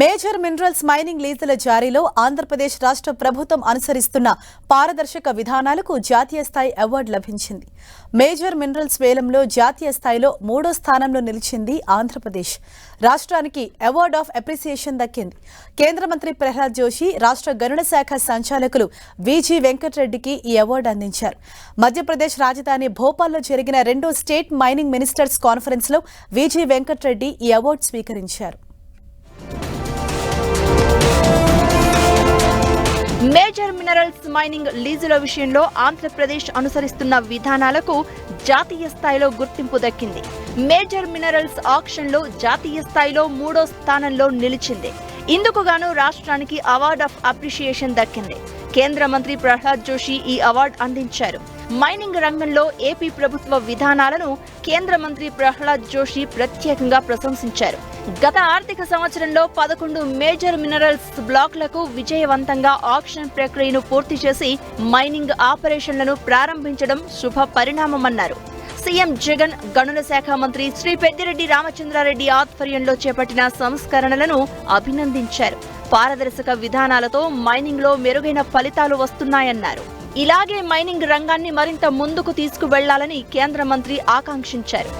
Major minerals mining లీజుల జారీలో ఆంధ్రప్రదేశ్ రాష్ట్ర ప్రభుత్వం అనుసరిస్తున్న పారదర్శక విధానాలకు జాతీయ స్థాయి అవార్డు లభించింది. మేజర్ మినరల్స్ వేలంలో జాతీయ స్థాయిలో మూడో స్థానంలో నిలిచింది ఆంధ్రప్రదేశ్. రాష్ట్రానికి అవార్డ్ ఆఫ్ అప్రిసియేషన్ దక్కింది. కేంద్ర మంత్రి ప్రహ్లాద్ జోషి రాష్ట్ర గనుల శాఖ సంచాలకులు విజి వెంకటరెడ్డికి ఈ అవార్డు అందించారు. మధ్యప్రదేశ్ రాజధాని భోపాల్లో జరిగిన రెండో స్టేట్ మైనింగ్ మినిస్టర్స్ కాన్ఫరెన్స్లో విజి వెంకటరెడ్డి ఈ అవార్డు స్వీకరించారు. మైనింగ్ లీజుల విషయంలో ఆంధ్రప్రదేశ్ అనుసరిస్తున్న విధానాలకు జాతీయ స్థాయిలో గుర్తింపు దక్కింది. మేజర్ మినరల్స్ ఆక్షన్లో జాతీయ స్థాయిలో మూడో స్థానంలో నిలిచింది. ఇందుకు గాను రాష్ట్రానికి అవార్డ్ ఆఫ్ అప్రిషియేషన్ దక్కింది. కేంద్ర మంత్రి ప్రహ్లాద్ జోషి ఈ అవార్డు అందించారు. మైనింగ్ రంగంలో ఏపీ ప్రభుత్వ విధానాలను కేంద్ర మంత్రి ప్రహ్లాద్ జోషి ప్రత్యేకంగా ప్రశంసించారు. గత ఆర్థిక సంవత్సరంలో పదకొండు మేజర్ మినరల్స్ బ్లాక్లకు విజయవంతంగా ఆక్షన్ ప్రక్రియను పూర్తి చేసి మైనింగ్ ఆపరేషన్లను ప్రారంభించడం శుభ పరిణామమన్నారు. సీఎం జగన్ గనుల శాఖ మంత్రి శ్రీ పెద్దిరెడ్డి రామచంద్రారెడ్డి ఆధ్వర్యంలో చేపట్టిన సంస్కరణలను అభినందించారు. పారదర్శక విధానాలతో మైనింగ్లో మెరుగైన ఫలితాలు వస్తున్నాయన్నారు. ఇలాగే మైనింగ్ రంగాన్ని మరింత ముందుకు తీసుకువెళ్ళాలని కేంద్ర మంత్రి ఆకాంక్షించారు.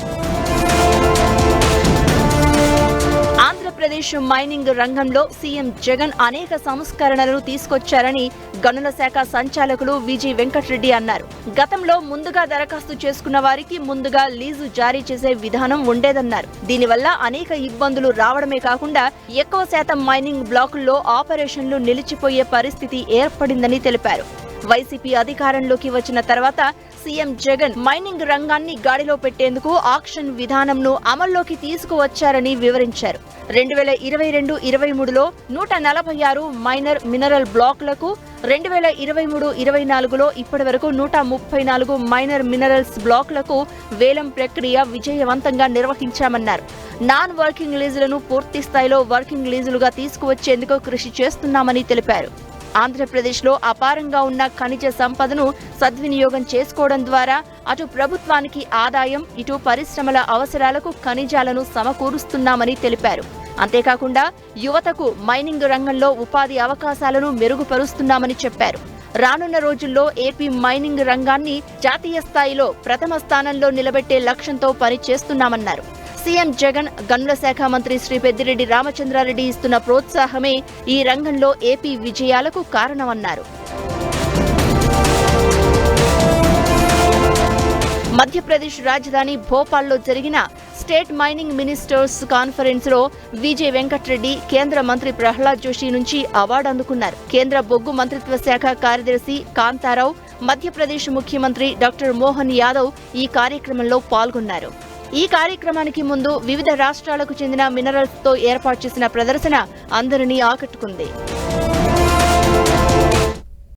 ఆంధ్రప్రదేశ్ మైనింగ్ రంగంలో సీఎం జగన్ అనేక సంస్కరణలను తీసుకొచ్చారని గనుల శాఖ సంచాలకులు విజయ్ వెంకటరెడ్డి అన్నారు. గతంలో ముందుగా దరఖాస్తు చేసుకున్న వారికి ముందుగా లీజు జారీ చేసే విధానం ఉండేదన్నారు. దీనివల్ల అనేక ఇబ్బందులు రావడమే కాకుండా ఎక్కువ శాతం మైనింగ్ బ్లాకుల్లో ఆపరేషన్లు నిలిచిపోయే పరిస్థితి ఏర్పడిందని తెలిపారు. వైసీపీ అధికారంలోకి వచ్చిన తర్వాత సీఎం జగన్ మైనింగ్ రంగాన్ని గాడిలో పెట్టేందుకు ఆక్షన్ విధానంను అమల్లోకి తీసుకువచ్చారని వివరించారు. రెండు వేల ఇరవై రెండు ఇరవై మూడులో నూట నలభై ఆరు మైనర్ మినరల్ బ్లాక్లకు రెండు వేల ఇరవై మూడు ఇరవై నాలుగులో ఇప్పటి వరకు నూట ముప్పై నాలుగు మైనర్ మినరల్స్ బ్లాక్లకు వేలం ప్రక్రియ విజయవంతంగా నిర్వహించామన్నారు. నాన్ వర్కింగ్ లీజులను పూర్తి స్థాయిలో వర్కింగ్ లీజులుగా తీసుకువచ్చేందుకు కృషి చేస్తున్నామని తెలిపారు. ఆంధ్రప్రదేశ్లో అపారంగా ఉన్న ఖనిజ సంపదను సద్వినియోగం చేసుకోవడం ద్వారా అటు ప్రభుత్వానికి ఆదాయం ఇటు పరిశ్రమల అవసరాలకు ఖనిజాలను సమకూరుస్తున్నామని తెలిపారు. అంతేకాకుండా యువతకు మైనింగ్ రంగంలో ఉపాధి అవకాశాలను మెరుగుపరుస్తున్నామని చెప్పారు. రానున్న రోజుల్లో ఏపీ మైనింగ్ రంగాన్ని జాతీయ స్థాయిలో ప్రథమ స్థానంలో నిలబెట్టే లక్ష్యంతో పనిచేస్తున్నామన్నారు. సీఎం జగన్ గనుల శాఖ మంత్రి శ్రీ పెద్దిరెడ్డి రామచంద్రారెడ్డి ఇస్తున్న ప్రోత్సాహమే ఈ రంగంలో ఏపీ విజయాలకు కారణమన్నారు. మధ్యప్రదేశ్ రాజధాని భోపాల్లో జరిగిన స్టేట్ మైనింగ్ మినిస్టర్స్ కాన్ఫరెన్స్లో విజయ్ వెంకట్రెడ్డి కేంద్ర మంత్రి ప్రహ్లాద్ జోషి నుంచి అవార్డు అందుకున్నారు. కేంద్ర బొగ్గు మంత్రిత్వ శాఖ కార్యదర్శి కాంతారావు మధ్యప్రదేశ్ ముఖ్యమంత్రి డాక్టర్ మోహన్ యాదవ్ ఈ కార్యక్రమంలో పాల్గొన్నారు. ఈ కార్యక్రమానికి ముందు వివిధ రాష్ట్రాలకు చెందిన మినరల్స్తో ఏర్పాటు చేసిన ప్రదర్శన అందరినీ ఆకట్టుకుంది.